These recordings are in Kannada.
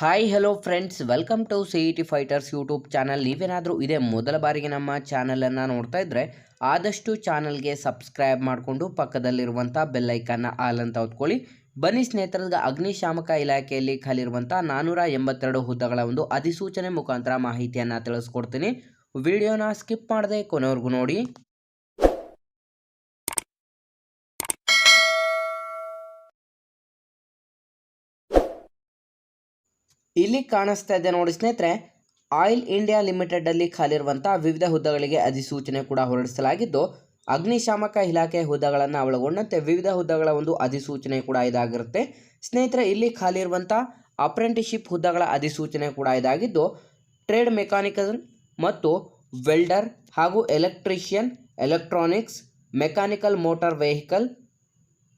Hi hello friends welcome to C E T fighters YouTube channel ನೀವೇನಾದರೂ ಇದೇ ಮೊದಲ ಬಾರಿಗೆ ನಮ್ಮ ಚಾನಲನ್ನು ನೋಡ್ತಾ ಇದ್ದರೆ ಆದಷ್ಟು ಚಾನಲ್ಗೆ ಸಬ್ಸ್ಕ್ರೈಬ್ ಮಾಡಿಕೊಂಡು ಪಕ್ಕದಲ್ಲಿರುವಂಥ ಬೆಲ್ಲೈಕನ್ನ ಆಲ್ ಅಂತ ಹೊತ್ಕೊಳ್ಳಿ. ಬನ್ನಿ ಸ್ನೇಹಿತರದ ಅಗ್ನಿಶಾಮಕ ಇಲಾಖೆಯಲ್ಲಿ ಖಾಲಿರುವಂಥ ನಾನ್ನೂರ ಎಂಬತ್ತೆರಡು ಹುದ್ದೆಗಳ ಒಂದು ಅಧಿಸೂಚನೆ ಮುಖಾಂತರ ಮಾಹಿತಿಯನ್ನು ತಿಳಿಸ್ಕೊಡ್ತೀನಿ. ವಿಡಿಯೋನ ಸ್ಕಿಪ್ ಮಾಡದೆ ಕೊನೆವರೆಗೂ ನೋಡಿ. ಇಲ್ಲಿ ಕಾಣಿಸ್ತಾ ಇದೆ ನೋಡಿ ಸ್ನೇಹಿತರೆ, ಆಯಿಲ್ ಇಂಡಿಯಾ ಲಿಮಿಟೆಡಲ್ಲಿ ಖಾಲಿರುವಂಥ ವಿವಿಧ ಹುದ್ದೆಗಳಿಗೆ ಅಧಿಸೂಚನೆ ಕೂಡ ಹೊರಡಿಸಲಾಗಿದ್ದು, ಅಗ್ನಿಶಾಮಕ ಇಲಾಖೆ ಹುದ್ದೆಗಳನ್ನು ಒಳಗೊಂಡಂತೆ ವಿವಿಧ ಹುದ್ದೆಗಳ ಒಂದು ಅಧಿಸೂಚನೆ ಕೂಡ ಇದಾಗಿರುತ್ತೆ. ಸ್ನೇಹಿತರೆ, ಇಲ್ಲಿ ಖಾಲಿ ಅಪ್ರೆಂಟಿಶಿಪ್ ಹುದ್ದೆಗಳ ಅಧಿಸೂಚನೆ ಕೂಡ ಇದಾಗಿದ್ದು, ಟ್ರೇಡ್ ಮೆಕ್ಯಾನಿಕಲ್ ಮತ್ತು ವೆಲ್ಡರ್ ಹಾಗೂ electrician, electronics, mechanical motor vehicle,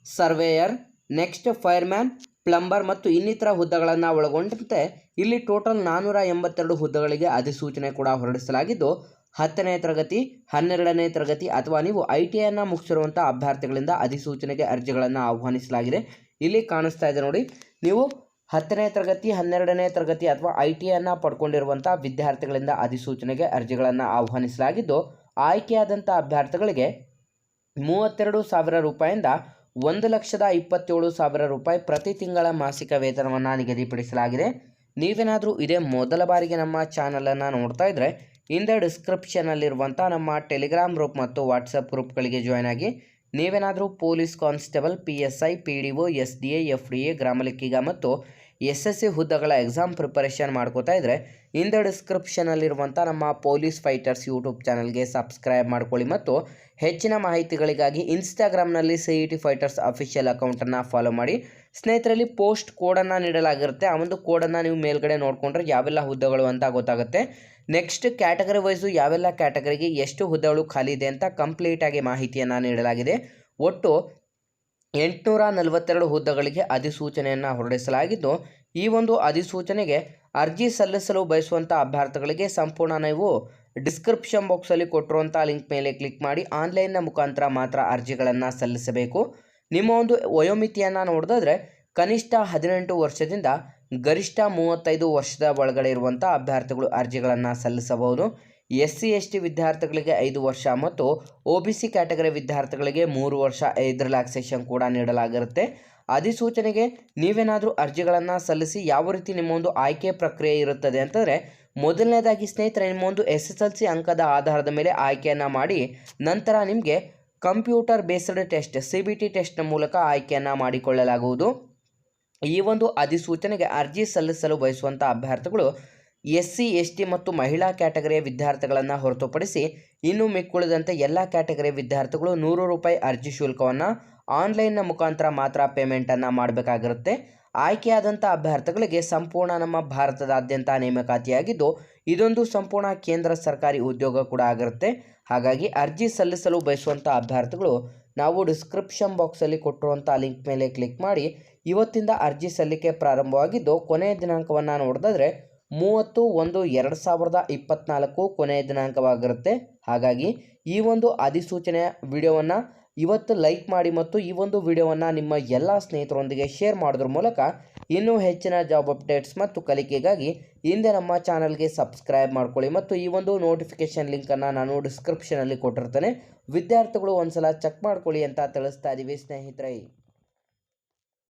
surveyor, next fireman plumber ಮತ್ತು ಇನ್ನಿತರ ಹುದ್ದೆಗಳನ್ನು ಒಳಗೊಂಡಂತೆ ಇಲ್ಲಿ ಟೋಟಲ್ ನಾನ್ನೂರ ಎಂಬತ್ತೆರಡು ಹುದ್ದೆಗಳಿಗೆ ಅಧಿಸೂಚನೆ ಕೂಡ ಹೊರಡಿಸಲಾಗಿದ್ದು, ಹತ್ತನೇ ತರಗತಿ, ಹನ್ನೆರಡನೇ ತರಗತಿ ಅಥವಾ ನೀವು ಐ ಟಿ ಐನ ಮುಗಿಸಿರುವಂಥ ಅಭ್ಯರ್ಥಿಗಳಿಂದ ಅಧಿಸೂಚನೆಗೆ ಅರ್ಜಿಗಳನ್ನು ಆಹ್ವಾನಿಸಲಾಗಿದೆ. ಇಲ್ಲಿ ಕಾಣಿಸ್ತಾ ಇದೆ ನೋಡಿ, ನೀವು ಹತ್ತನೇ ತರಗತಿ, ಹನ್ನೆರಡನೇ ತರಗತಿ ಅಥವಾ ಐ ಟಿ ಐನ ಪಡ್ಕೊಂಡಿರುವಂಥ ವಿದ್ಯಾರ್ಥಿಗಳಿಂದ ಅಧಿಸೂಚನೆಗೆ ಅರ್ಜಿಗಳನ್ನು ಆಹ್ವಾನಿಸಲಾಗಿದ್ದು ಆಯ್ಕೆಯಾದಂಥ ಅಭ್ಯರ್ಥಿಗಳಿಗೆ ಮೂವತ್ತೆರಡು ಸಾವಿರ ರೂಪಾಯಿಂದ ಒಂದು ಲಕ್ಷದ ಇಪ್ಪತ್ತೇಳು ಸಾವಿರ ರೂಪಾಯಿ ಪ್ರತಿ ತಿಂಗಳ ಮಾಸಿಕ ವೇತನವನ್ನು ನಿಗದಿಪಡಿಸಲಾಗಿದೆ. ನೀವೇನಾದರೂ ಇದೇ ಮೊದಲ ಬಾರಿಗೆ ನಮ್ಮ ಚಾನಲನ್ನು ನೋಡ್ತಾ ಇದ್ದರೆ ಹಿಂದೆ ಡಿಸ್ಕ್ರಿಪ್ಷನಲ್ಲಿರುವಂಥ ನಮ್ಮ ಟೆಲಿಗ್ರಾಮ್ ಗ್ರೂಪ್ ಮತ್ತು ವಾಟ್ಸಪ್ ಗ್ರೂಪ್ಗಳಿಗೆ ಜಾಯ್ನ್ ಆಗಿ ನೀವೇನಾದರೂ police constable, P S I, P D O, S D A, F D A, ಗ್ರಾಮಲೆಕ್ಕಿಗ ಮತ್ತು ಎಸ್ ಎಸ್ ಸಿ ಹುದ್ದೆಗಳ ಎಕ್ಸಾಮ್ ಪ್ರಿಪರೇಷನ್ ಮಾಡ್ಕೋತಾ ಇದ್ದರೆ ಇಂದ ಡಿಸ್ಕ್ರಿಪ್ಷನಲ್ಲಿರುವಂಥ ನಮ್ಮ ಪೊಲೀಸ್ ಫೈಟರ್ಸ್ ಯೂಟ್ಯೂಬ್ ಚಾನಲ್ಗೆ ಸಬ್ಸ್ಕ್ರೈಬ್ ಮಾಡ್ಕೊಳ್ಳಿ ಮತ್ತು ಹೆಚ್ಚಿನ ಮಾಹಿತಿಗಳಿಗಾಗಿ ಇನ್ಸ್ಟಾಗ್ರಾಮ್ನಲ್ಲಿ C E T fighters official ಅಕೌಂಟನ್ನು ಫಾಲೋ ಮಾಡಿ. ಸ್ನೇಹಿತರಲ್ಲಿ ಪೋಸ್ಟ್ ಕೋಡನ್ನು ನೀಡಲಾಗಿರುತ್ತೆ, ಆ ಒಂದು ಕೋಡನ್ನು ನೀವು ಮೇಲ್ಗಡೆ ನೋಡಿಕೊಂಡ್ರೆ ಯಾವೆಲ್ಲ ಹುದ್ದೆಗಳು ಅಂತ ಗೊತ್ತಾಗುತ್ತೆ. ನೆಕ್ಸ್ಟ್ ಕ್ಯಾಟಗರಿ ವೈಸು ಯಾವೆಲ್ಲ ಕ್ಯಾಟಗರಿಗೆ ಎಷ್ಟು ಹುದ್ದೆಗಳು ಖಾಲಿ ಇದೆ ಅಂತ ಕಂಪ್ಲೀಟಾಗಿ ಮಾಹಿತಿಯನ್ನು ನೀಡಲಾಗಿದೆ. ಒಟ್ಟು ಎಂಟುನೂರ ನಲವತ್ತೆರಡು ಹುದ್ದೆಗಳಿಗೆ ಅಧಿಸೂಚನೆಯನ್ನು ಹೊರಡಿಸಲಾಗಿದ್ದು, ಈ ಒಂದು ಅಧಿಸೂಚನೆಗೆ ಅರ್ಜಿ ಸಲ್ಲಿಸಲು ಬಯಸುವಂಥ ಅಭ್ಯರ್ಥಿಗಳಿಗೆ ಸಂಪೂರ್ಣ ನೀವು ಡಿಸ್ಕ್ರಿಪ್ಷನ್ ಬಾಕ್ಸಲ್ಲಿ ಕೊಟ್ಟಿರುವಂಥ ಲಿಂಕ್ ಮೇಲೆ ಕ್ಲಿಕ್ ಮಾಡಿ, ಆನ್ಲೈನ್ನ ಮುಖಾಂತರ ಮಾತ್ರ ಅರ್ಜಿಗಳನ್ನು ಸಲ್ಲಿಸಬೇಕು. ನಿಮ್ಮ ಒಂದು ವಯೋಮಿತಿಯನ್ನು ನೋಡಿದ್ರೆ ಕನಿಷ್ಠ ಹದಿನೆಂಟು ವರ್ಷದಿಂದ ಗರಿಷ್ಠ ಮೂವತ್ತೈದು ವರ್ಷದ ಒಳಗಡೆ ಇರುವಂಥ ಅಭ್ಯರ್ಥಿಗಳು ಅರ್ಜಿಗಳನ್ನು ಸಲ್ಲಿಸಬಹುದು. ಎಸ್ ಸಿ ಎಸ್ ಟಿ ವಿದ್ಯಾರ್ಥಿಗಳಿಗೆ ಐದು ವರ್ಷ ಮತ್ತು ಒ ಬಿ ಸಿ ಕ್ಯಾಟಗರಿ ವಿದ್ಯಾರ್ಥಿಗಳಿಗೆ ಮೂರು ವರ್ಷ ಐದು ರಿಲ್ಯಾಕ್ಸೇಷನ್ ಕೂಡ ನೀಡಲಾಗಿರುತ್ತೆ. ಅಧಿಸೂಚನೆಗೆ ನೀವೇನಾದರೂ ಅರ್ಜಿಗಳನ್ನು ಸಲ್ಲಿಸಿ ಯಾವ ರೀತಿ ನಿಮ್ಮೊಂದು ಆಯ್ಕೆ ಪ್ರಕ್ರಿಯೆ ಇರುತ್ತದೆ ಅಂತಂದರೆ ಮೊದಲನೇದಾಗಿ ಸ್ನೇಹಿತರೆ, ನಿಮ್ಮೊಂದು ಎಸ್ ಎಸ್ ಎಲ್ ಸಿ ಅಂಕದ ಆಧಾರದ ಮೇಲೆ ಆಯ್ಕೆಯನ್ನು ಮಾಡಿ, ನಂತರ ನಿಮಗೆ computer based test, C B T ಟೆಸ್ಟ್ನ ಮೂಲಕ ಆಯ್ಕೆಯನ್ನು ಮಾಡಿಕೊಳ್ಳಲಾಗುವುದು. ಈ ಒಂದು ಅಧಿಸೂಚನೆಗೆ ಅರ್ಜಿ ಸಲ್ಲಿಸಲು ಬಯಸುವಂಥ ಅಭ್ಯರ್ಥಿಗಳು ಎಸ್ ಸಿ ಎಸ್ ಟಿ ಮತ್ತು ಮಹಿಳಾ ಕ್ಯಾಟಗರಿಯ ವಿದ್ಯಾರ್ಥಿಗಳನ್ನು ಹೊರತುಪಡಿಸಿ ಇನ್ನು ಮಿಕ್ಕುಳಿದಂತೆ ಎಲ್ಲ ಕ್ಯಾಟಗರಿಯ ವಿದ್ಯಾರ್ಥಿಗಳು ನೂರು ರೂಪಾಯಿ ಅರ್ಜಿ ಶುಲ್ಕವನ್ನು ಆನ್ಲೈನ್ನ ಮುಖಾಂತರ ಮಾತ್ರ ಪೇಮೆಂಟನ್ನು ಮಾಡಬೇಕಾಗಿರುತ್ತೆ. ಆಯ್ಕೆಯಾದಂಥ ಅಭ್ಯರ್ಥಿಗಳಿಗೆ ಸಂಪೂರ್ಣ ನಮ್ಮ ಭಾರತದಾದ್ಯಂತ ನೇಮಕಾತಿಯಾಗಿದ್ದು, ಇದೊಂದು ಸಂಪೂರ್ಣ ಕೇಂದ್ರ ಸರ್ಕಾರಿ ಉದ್ಯೋಗ ಕೂಡ ಆಗಿರುತ್ತೆ. ಹಾಗಾಗಿ ಅರ್ಜಿ ಸಲ್ಲಿಸಲು ಬಯಸುವಂಥ ಅಭ್ಯರ್ಥಿಗಳು ನಾವು ಡಿಸ್ಕ್ರಿಪ್ಷನ್ ಬಾಕ್ಸಲ್ಲಿ ಕೊಟ್ಟಿರುವಂಥ ಲಿಂಕ್ ಮೇಲೆ ಕ್ಲಿಕ್ ಮಾಡಿ, ಇವತ್ತಿಂದ ಅರ್ಜಿ ಸಲ್ಲಿಕೆ ಪ್ರಾರಂಭವಾಗಿದ್ದು, ಕೊನೆಯ ದಿನಾಂಕವನ್ನು ನೋಡಿದ್ರೆ ಮೂವತ್ತು ಒಂದು ಎರಡು ಸಾವಿರದ ಇಪ್ಪತ್ತ್ನಾಲ್ಕು ಕೊನೆಯ ದಿನಾಂಕವಾಗಿರುತ್ತೆ. ಹಾಗಾಗಿ ಈ ಒಂದು ಅಧಿಸೂಚನೆಯ ವಿಡಿಯೋವನ್ನು ಇವತ್ತು ಲೈಕ್ ಮಾಡಿ ಮತ್ತು ಈ ಒಂದು ವಿಡಿಯೋವನ್ನು ನಿಮ್ಮ ಎಲ್ಲ ಸ್ನೇಹಿತರೊಂದಿಗೆ ಶೇರ್ ಮಾಡೋದ್ರ ಮೂಲಕ ಇನ್ನೂ ಹೆಚ್ಚಿನ ಜಾಬ್ ಅಪ್ಡೇಟ್ಸ್ ಮತ್ತು ಕಲಿಕೆಗಾಗಿ ಹಿಂದೆ ನಮ್ಮ ಚಾನಲ್ಗೆ ಸಬ್ಸ್ಕ್ರೈಬ್ ಮಾಡ್ಕೊಳ್ಳಿ ಮತ್ತು ಈ ಒಂದು ನೋಟಿಫಿಕೇಷನ್ ಲಿಂಕನ್ನು ನಾನು ಡಿಸ್ಕ್ರಿಪ್ಷನಲ್ಲಿ ಕೊಟ್ಟಿರ್ತೇನೆ. ವಿದ್ಯಾರ್ಥಿಗಳು ಒಂದು ಸಲ ಚೆಕ್ ಮಾಡ್ಕೊಳ್ಳಿ ಅಂತ ತಿಳಿಸ್ತಾ ಇದ್ದೀವಿ ಸ್ನೇಹಿತರೆ.